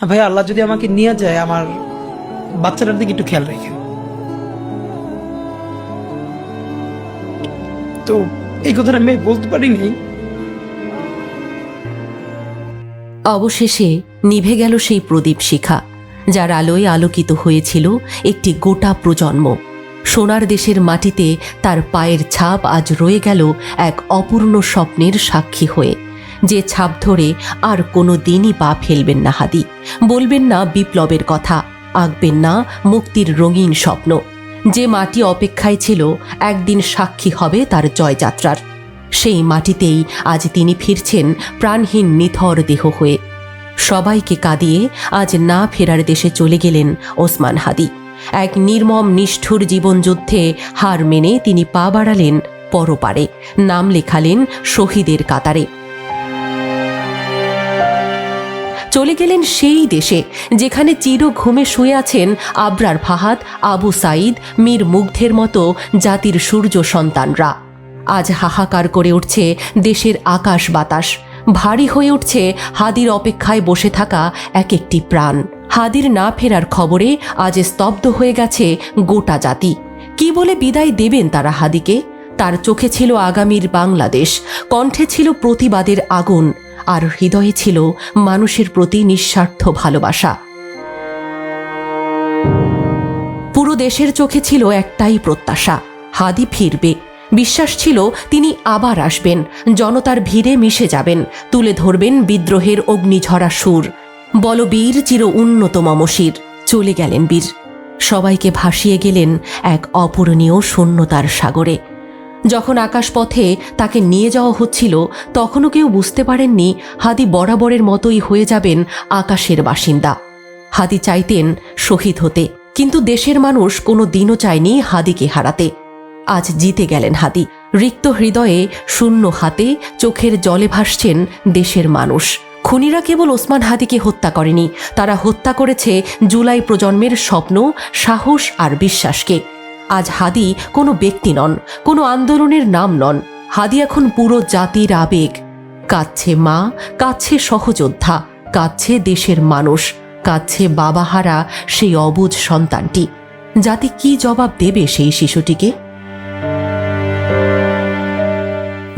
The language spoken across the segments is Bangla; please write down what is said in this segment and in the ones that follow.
ভাই আল্লাহ যদি আমাকে নিয়ে যায়, আমার বাচ্চাটার দিকে একটু খেয়াল রাখেন তো এই কথাটা আমি বলতে পারিনি। অবশেষে নিভে গেল সেই প্রদীপ শিখা, যার আলোয় আলোকিত হয়েছিল একটি গোটা প্রজন্ম। সোনার দেশের মাটিতে তার পায়ের ছাপ আজ রয়ে গেল এক অপূর্ণ স্বপ্নের সাক্ষী হয়ে। যে ছাপ ধরে আর কোনো দিনই পা ফেলবেন না হাদি। বলবেন না বিপ্লবের কথা, আঁকবেন না মুক্তির রঙিন স্বপ্ন। যে মাটি অপেক্ষায় ছিল, একদিন সাক্ষী হবে তার জয়যাত্রার। সেই মাটিতেই আজ তিনি ফিরছেন প্রাণহীন নিথর দেহ হয়ে। সবাইকে কাঁদিয়ে আজ না ফেরার দেশে চলে গেলেন ওসমান হাদি। এক নির্মম নিষ্ঠুর জীবনযুদ্ধে হার মেনে তিনি পা বাড়ালেন পরপারে, নাম লেখালেন শহীদের কাতারে। চলে গেলেন সেই দেশে, যেখানে চির ঘুমে শুয়ে আছেন আবরার ফাহাদ, আবু সাইদ মীর মুগ্ধের মতো জাতির সূর্য সন্তানরা। আজ হাহাকার করে উঠছে দেশের আকাশ বাতাস। ভারী হয়ে উঠছে হাদির অপেক্ষায় বসে থাকা এক একটি প্রাণ। হাদির না ফেরার খবরে আজ স্তব্ধ হয়ে গেছে গোটা জাতি। কি বলে বিদায় দেবেন তারা হাদিকে? তার চোখে ছিল আগামীর বাংলাদেশ, কণ্ঠে ছিল প্রতিবাদের আগুন। আর হৃদয়ে ছিল মানুষের প্রতি নিঃস্বার্থ ভালোবাসা। পুরো দেশের চোখে ছিল একটাই প্রত্যাশা, হাদি ফিরবে। বিশ্বাস ছিল তিনি আবার আসবেন, জনতার ভিড়ে মিশে যাবেন, তুলে ধরবেন বিদ্রোহের অগ্নিঝরা সুর। বলবীর চির উন্নত মমশির, চলে গেলেন বীর। সবাইকে ভাসিয়ে গেলেন এক অপূরণীয় শূন্যতার সাগরে। যখন আকাশপথে তাকে নিয়ে যাওয়া হচ্ছিল, তখনও কেউ বুঝতে পারেননি হাদি বরাবরের মতোই হয়ে যাবেন আকাশের বাসিন্দা। হাদি চাইতেন শহীদ হতে, কিন্তু দেশের মানুষ কোনো দিনও চায়নি হাদিকে হারাতে। আজ জিতে গেলেন হাদি। রিক্ত হৃদয়ে শূন্য হাতে চোখের জলে ভাসছেন দেশের মানুষ। খুনিরা কেবল ওসমান হাদিকে হত্যা করেনি, তারা হত্যা করেছে জুলাই প্রজন্মের স্বপ্ন, সাহস আর বিশ্বাসকে। আজ হাদি কোনো ব্যক্তি নন, কোনো আন্দোলনের নাম নন। হাদি এখন পুরো জাতির আবেগ। কাছে মা কাছে সহযোদ্ধা কাছে দেশের মানুষ কাছে বাবাহারা সেই অবুজ সন্তানটি। জাতি কি জবাব দেবে সেই শিশুটিকে?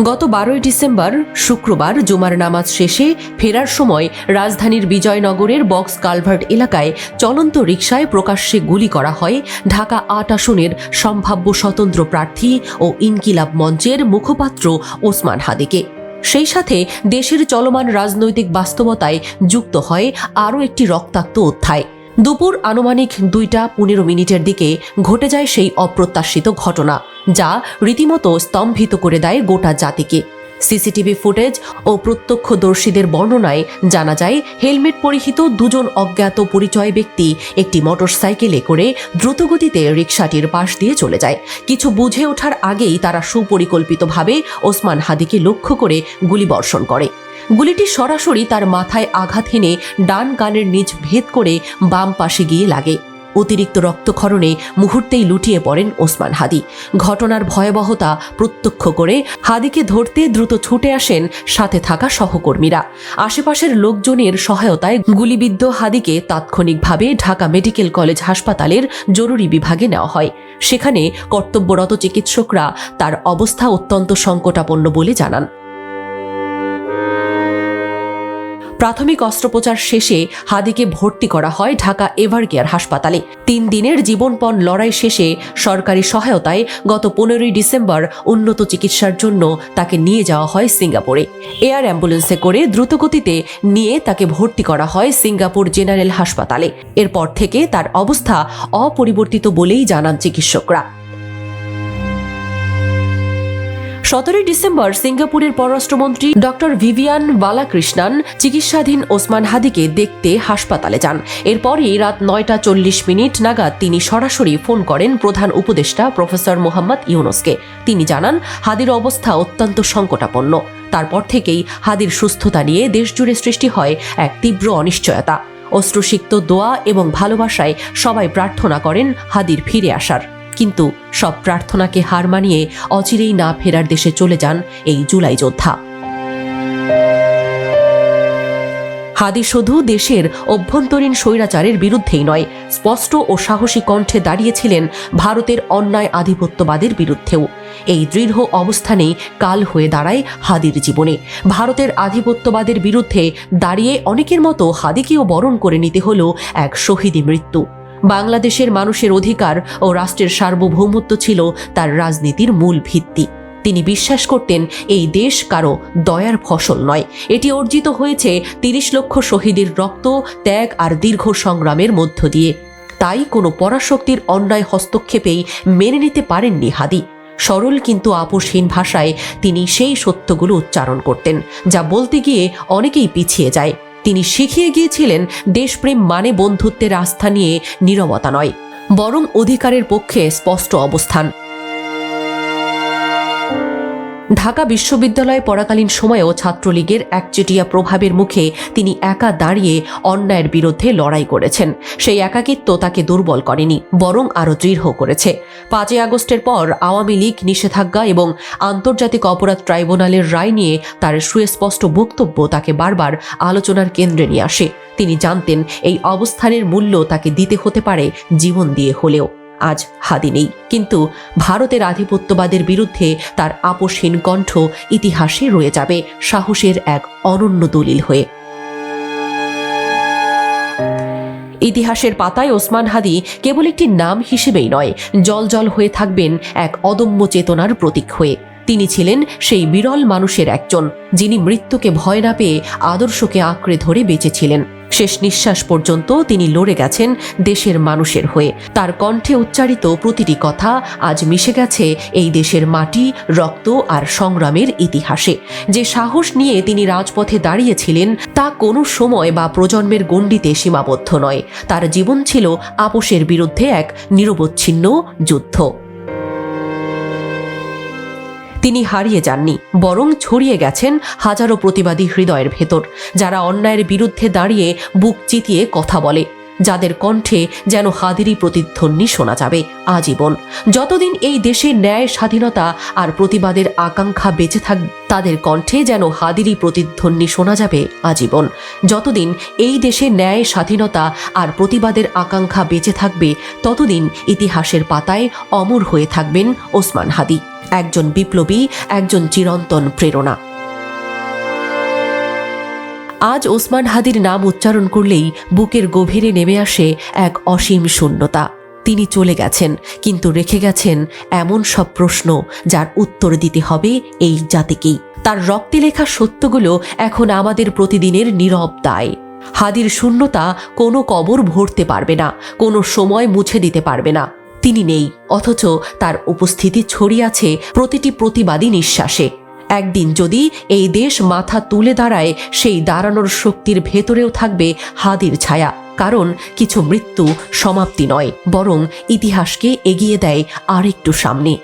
গত বারোই ডিসেম্বর, শুক্রবার জুমার নামাজ শেষে ফেরার সময় রাজধানীর বিজয়নগরের বক্স কালভার্ট এলাকায় চলন্ত রিকশায় প্রকাশ্যে গুলি করা হয়। ঢাকা আট আসনের সম্ভাব্য স্বতন্ত্র প্রার্থী ও ইনকিলাব মঞ্চের মুখপাত্র ওসমান হাদিকে। সেই সাথে দেশের চলমান রাজনৈতিক বাস্তবতায় যুক্ত হয় আরও একটি রক্তাক্ত অধ্যায়। দুপুর আনুমানিক দুইটা পনেরো মিনিটের দিকে ঘটে যায় সেই অপ্রত্যাশিত ঘটনা, যা রীতিমতো স্তম্ভিত করে দেয় গোটা জাতিকে। সিসিটিভি ফুটেজ ও প্রত্যক্ষদর্শীদের বর্ণনায় জানা যায়, হেলমেট পরিহিত দুজন অজ্ঞাত পরিচয় ব্যক্তি একটি মোটরসাইকেলে করে দ্রুতগতিতে রিকশাটির পাশ দিয়ে চলে যায়। কিছু বুঝে ওঠার আগেই তারা সুপরিকল্পিতভাবে ওসমান হাদিকে লক্ষ্য করে গুলিবর্ষণ করে। গুলিটি সরাসরি তার মাথায় আঘাত হেনে ডান কানের নিচ ভেদ করে বাম পাশে গিয়ে লাগে। অতিরিক্ত রক্তক্ষরণে মুহূর্তেই লুটিয়ে পড়েন ওসমান হাদি। ঘটনার ভয়াবহতা প্রত্যক্ষ করে হাদিকে ধরতে দ্রুত ছুটে আসেন সাথে থাকা সহকর্মীরা। আশেপাশের লোকজনের সহায়তায় গুলিবিদ্ধ হাদিকে তাৎক্ষণিকভাবে ঢাকা মেডিকেল কলেজ হাসপাতালের জরুরি বিভাগে নেওয়া হয়। সেখানে কর্তব্যরত চিকিৎসকরা তার অবস্থা অত্যন্ত সংকটাপন্ন বলে জানান। প্রাথমিক অস্ত্রোপচার শেষে হাদিকে ভর্তি করা হয় ঢাকা এভারকেয়ার হাসপাতালে। তিন দিনের জীবনপণ লড়াই শেষে সরকারি সহায়তায় গত পনেরোই ডিসেম্বর উন্নত চিকিৎসার জন্য তাকে নিয়ে যাওয়া হয় সিঙ্গাপুরে। এয়ার অ্যাম্বুলেন্সে করে দ্রুতগতিতে নিয়ে তাকে ভর্তি করা হয় সিঙ্গাপুর জেনারেল হাসপাতালে। এরপর থেকে তার অবস্থা অপরিবর্তিত বলেই জানান চিকিৎসকরা। সতেরোই ডিসেম্বর সিঙ্গাপুরের পররাষ্ট্রমন্ত্রী ডক্টর ভিভিয়ান বালাকৃষ্ণান চিকিৎসাধীন ওসমান হাদিকে দেখতে হাসপাতালে যান। এরপরই রাত নয়টা চল্লিশ মিনিট নাগাদ তিনি সরাসরি ফোন করেন প্রধান উপদেষ্টা প্রফেসর মোহাম্মদ ইউনুসকে। তিনি জানান, হাদির অবস্থা অত্যন্ত সংকটাপন্ন। তারপর থেকেই হাদির সুস্থতা নিয়ে দেশজুড়ে সৃষ্টি হয় এক তীব্র অনিশ্চয়তা। অশ্রুসিক্ত দোয়া এবং ভালোবাসায় সবাই প্রার্থনা করেন হাদির ফিরে আসার। কিন্তু সব প্রার্থনাকে হার মানিয়ে অচিরেই না ফেরার দেশে চলে যান এই জুলাই যোদ্ধা। হাদি শুধু দেশের অভ্যন্তরীণ স্বৈরাচারের বিরুদ্ধেই নয়, স্পষ্ট ও সাহসী কণ্ঠে দাঁড়িয়েছিলেন ভারতের অন্যায় আধিপত্যবাদের বিরুদ্ধেও। এই দৃঢ় অবস্থানেই কাল হয়ে দাঁড়ায় হাদির জীবনে। ভারতের আধিপত্যবাদের বিরুদ্ধে দাঁড়িয়ে অনেকের মতো হাদিকেও বরণ করে নিতে হল এক শহীদী মৃত্যু। বাংলাদেশের মানুষের অধিকার ও রাষ্ট্রের সার্বভৌমত্ব ছিল তার রাজনীতির মূল ভিত্তি। তিনি বিশ্বাস করতেন এই দেশ কারও দয়ার ফসল নয়। এটি অর্জিত হয়েছে তিরিশ লক্ষ শহীদের রক্ত, ত্যাগ আর দীর্ঘ সংগ্রামের মধ্য দিয়ে। তাই কোনো পরাশক্তির অন্যায় হস্তক্ষেপেই মেনে নিতে পারেননি হাদি। সরল কিন্তু আপোষহীন ভাষায় তিনি সেই সত্যগুলো উচ্চারণ করতেন, যা বলতে গিয়ে অনেকেই পিছিয়ে যায়। তিনি শিখিয়ে গিয়েছিলেন, দেশপ্রেম মানে বন্ধুত্বের আস্থা নিয়ে নিরবতা নয়, বরং অধিকারের পক্ষে স্পষ্ট অবস্থান। ঢাকা বিশ্ববিদ্যালয়ে পড়াকালীন সময়েও ছাত্রলীগের একচেটিয়া প্রভাবের মুখে তিনি একা দাঁড়িয়ে অন্যায়ের বিরুদ্ধে লড়াই করেছেন। সেই একাকিত্ব তাকে দুর্বল করেনি, বরং আরও দৃঢ় করেছে। পাঁচই আগস্টের পর আওয়ামী লীগ, নিষেধাজ্ঞা এবং আন্তর্জাতিক অপরাধ ট্রাইব্যুনালের রায় নিয়ে তার সুস্পষ্ট বক্তব্য তাকে বারবার আলোচনার কেন্দ্রে নিয়ে আসে। তিনি জানতেন এই অবস্থানের মূল্য তাকে দিতে হতে পারে জীবন দিয়ে হলেও। আজ হাদি নেই। কিন্তু ভারতের আধিপত্যবাদের বিরুদ্ধে তার আপোষহীন কণ্ঠ ইতিহাসে রয়ে যাবে সাহসের এক অনন্য দলিল হয়ে। ইতিহাসের পাতায় ওসমান হাদি কেবল একটি নাম হিসেবেই নয়, জল জল হয়ে থাকবেন এক অদম্য চেতনার প্রতীক হয়ে। তিনি ছিলেন সেই বিরল মানুষের একজন, যিনি মৃত্যুকে ভয় না পেয়ে আদর্শকে আঁকড়ে ধরে বেঁচেছিলেন শেষ নিঃশ্বাস পর্যন্ত তিনি লড়ে গেছেন দেশের মানুষের হয়ে। তার কণ্ঠে উচ্চারিত প্রতিটি কথা আজ মিশে গেছে এই দেশের মাটি, রক্ত আর সংগ্রামের ইতিহাসে। যে সাহস নিয়ে তিনি রাজপথে দাঁড়িয়েছিলেন, তা কোনো সময় বা প্রজন্মের গণ্ডিতে সীমাবদ্ধ নয়। তার জীবন ছিল আপোষের বিরুদ্ধে এক নিরবচ্ছিন্ন যুদ্ধ। তিনি হারিয়ে যাননি, বরং ছড়িয়ে গেছেন হাজারো প্রতিবাদী হৃদয়ের ভেতর, যারা অন্যায়ের বিরুদ্ধে দাঁড়িয়ে বুক চিতিয়ে কথা বলে। যাদের কণ্ঠে যেন হাদিরি প্রতিধ্বনি শোনা যাবে আজীবন। যতদিন এই দেশে ন্যায় স্বাধীনতা আর প্রতিবাদের আকাঙ্ক্ষা বেঁচে থাক তাদের কণ্ঠে যেন হাদিরি প্রতিধ্বনি শোনা যাবে আজীবন। যতদিন এই দেশে ন্যায় স্বাধীনতা আর প্রতিবাদের আকাঙ্ক্ষা বেঁচে থাকবে, ততদিন ইতিহাসের পাতায় অমর হয়ে থাকবেন ওসমান হাদি। একজন বিপ্লবী, একজন চিরন্তন প্রেরণা। আজ ওসমান হাদির নাম উচ্চারণ করলেই বুকের গভীরে নেমে আসে এক অসীম শূন্যতা। তিনি চলে গেছেন, কিন্তু রেখে গেছেন এমন সব প্রশ্ন যার উত্তর দিতে হবে এই জাতিকেই। তার রক্তে লেখা সত্যগুলো এখন আমাদের প্রতিদিনের নীরব দায়। হাদির শূন্যতা কোনো কবর ভরতে পারবে না, কোনো সময় মুছে দিতে পারবে না। তিনি নেই, অথচ তার উপস্থিতি ছড়িয়ে আছে প্রতিটি প্রতিবাদী নিঃশ্বাসে। একদিন যদি এই দেশ মাথা তুলে দাঁড়ায়, সেই দাঁড়ানোর শক্তির ভেতরেও থাকবে হাদির ছায়া। কারণ কিছু মৃত্যু সমাপ্তি নয়, বরং ইতিহাসকে এগিয়ে দেয় আরেকটু সামনে।